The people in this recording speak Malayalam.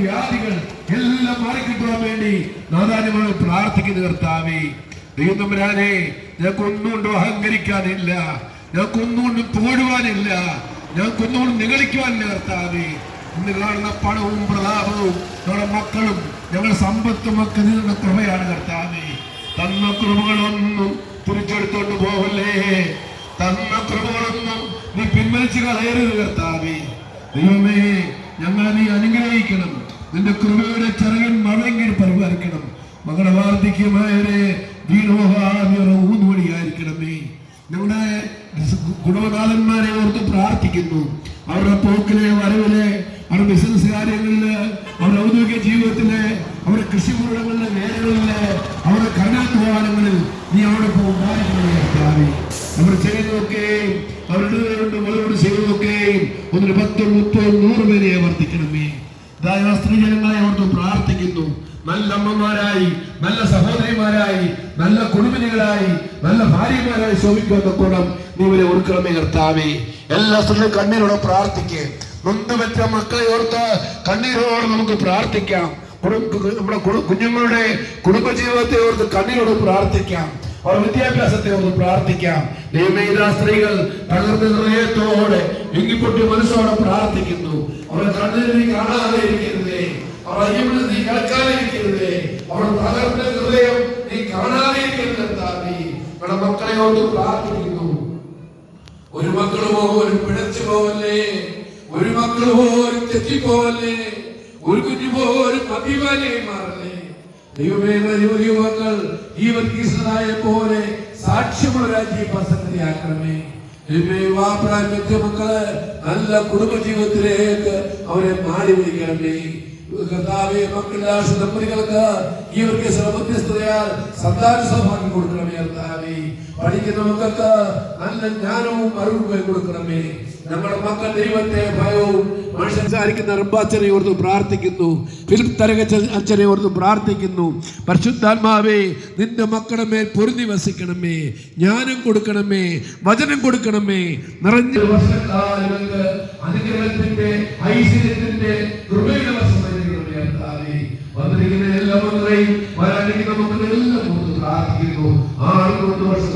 വ്യാധികൾ എല്ലാം മാറിക്കിട്ടുവാൻ വേണ്ടി നാദാന്യമായി പ്രാർത്ഥിക്കുന്നു കർത്താവേ ദൈവം തമ്പുരാനെ ഞങ്ങൾക്കൊന്നുകൊണ്ടും അഹങ്കരിക്കാനില്ല ഞങ്ങൾക്കൊന്നുകൊണ്ടും ഞങ്ങൾക്ക് ഞങ്ങൾക്കൊന്നുകൊണ്ടും നിഗളിക്കുവാനില്ല കർത്താവേ. ഇന്ന് കാണുന്ന പണവും പ്രതാപവും ഞങ്ങളുടെ മക്കളും ഞങ്ങളുടെ സമ്പത്തും ഒക്കെ നിങ്ങളുടെ കൃപയാണ് കർത്താവേ. തന്ന കൃപകളൊന്നും തിരിച്ചെടുത്തോണ്ട് പോകല്ലേ തന്ന കൃപകളൊന്നും നീ പിൻവലിച്ച് കളയരുത് കർത്താവേ. ദൈവമേ ഞങ്ങളെ നീ അനുഗ്രഹിക്കണം. നിന്റെ കൃപയുടെ ചെറിയ മഴയെങ്കിൽ പരിപാലിക്കണം മകളെ വാർദ്ധക്യമായവരെ വീണോഹാദിയുടെ ഊന്നുവടിയായിരിക്കണമേ ഞങ്ങളുടെ കുടുംബനാഥന്മാരെ ഓർത്ത് പ്രാർത്ഥിക്കുന്നു. അവരുടെ പോക്കിലെ വരവിലെ അവരുടെ ബിസിനസ് കാര്യങ്ങളിൽ അവരുടെ ഔദ്യോഗിക ജീവിതത്തിലെ അവരുടെ കൃഷിമൃഗങ്ങളിലെ വേലകളിൽ അവരുടെ കഠിനാധ്വാനങ്ങളിൽ നീ അവിടെ പോകും അവർ ചെയ്യുന്നതൊക്കെയും അവരുടെ കൊണ്ട് മുതലോട് ഒന്നിന് പത്തും മുപ്പതും നൂറ് പേരെ വർദ്ധിക്കണമേ സ്ത്രീജനങ്ങളെ ഓർത്ത് പ്രാർത്ഥിക്കുന്നു. നല്ല അമ്മമാരായി നല്ല സഹോദരിമാരായി നല്ല കുടുംബിനികളായി നല്ല ഭാര്യമാരായി ശോഭിക്കുന്ന കൂടം നീ ഇവരെ ഒരുക്കണമേ കർത്താവേ. എല്ലാ സ്ത്രീകളും കണ്ണീരോടെ പ്രാർത്ഥിക്കേ. നൊന്ത് വെച്ച മക്കളെ ഓർത്ത് കണ്ണീരോടെ നമുക്ക് പ്രാർത്ഥിക്കാം. നമ്മുടെ കുഞ്ഞുങ്ങളുടെ കുടുംബജീവിതത്തെ ഓർത്ത് കണ്ണീരോട് പ്രാർത്ഥിക്കാം. അവർ വിദ്യാഭ്യാസത്തെ ഒന്ന് പ്രാർത്ഥിക്കാം. ദൈവമേ ഇതാ സ്ത്രീകൾ തകർന്ന ഹൃദയത്തോടെ എങ്കിപ്പൊട്ടി മനസ്സോടെ പ്രാർത്ഥിക്കുന്നു. അവരുടെ കണ്ണിൽ നീ കാണാതെ ഇരിക്കരുതേ. അവർ അയ്യമ്മ നീ കേൾക്കാതെ ഇരിക്കരുതേ. അവരുടെ തകർന്ന ഹൃദയം നീ കാണാതെ ഇരിക്കരുത്. നമ്മുടെ മക്കളെ ഓർത്ത് പ്രാർത്ഥിക്കുന്നു. ഒരു മക്കൾ പോലും പിഴച്ചു പോവല്ലേ ഒരു മക്കൾ പോലും തെറ്റിപ്പോവല്ലേ ഒരു കുഞ്ഞു പോലും അഭിമാനിയായി മാറല്ലേ ദൈവമേ യുവതി യുവാക്കൾ ഈ വർഗീസനായ പോലെ സാക്ഷ്യമുള്ള രാജ്യ പ്രസക്തിയാക്കണമേ ദൈവമേ വിവാഹപ്രായ മക്കൾ നല്ല കുടുംബ ജീവിതത്തിലേക്ക് അവരെ മാറി വിളിക്കണമേ കർത്താവെ മക്കളില്ലാത്ത ദമ്പതികൾക്ക് ഈ വർഗീസ മധ്യസ്ഥതയാൽ സന്താന സൗഭാഗ്യം കൊടുക്കണമേ കർത്താവെ. പഠിക്കുന്ന മക്കൾക്ക് നല്ല ജ്ഞാനവും അറിവും കൊടുക്കണമേ. നമ്മുടെ മക്കൾ ദൈവത്തെ ഭയവും സംസാരിക്കുന്ന റബ്ബാച്ചനെ ഓർത്ത് പ്രാർത്ഥിക്കുന്നു. ഫിലിപ്പ് തരക അച്ഛനെ ഓർത്ത് പ്രാർത്ഥിക്കുന്നു. പരിശുദ്ധാത്മാവേ നിന്റെ മക്കളുടെ മേൽ പൊരുതി വസിക്കണമേ. ജ്ഞാനം കൊടുക്കണമേ. വചനം കൊടുക്കണമേ. നിറഞ്ഞ ഐശ്വര്യത്തിന്റെ വന്നിരിക്കുന്ന എല്ലാ മക്കളെയും വരാനിരിക്കുന്ന മക്കളെല്ലാം പ്രാർത്ഥിക്കുന്നു. ആറ് വർഷം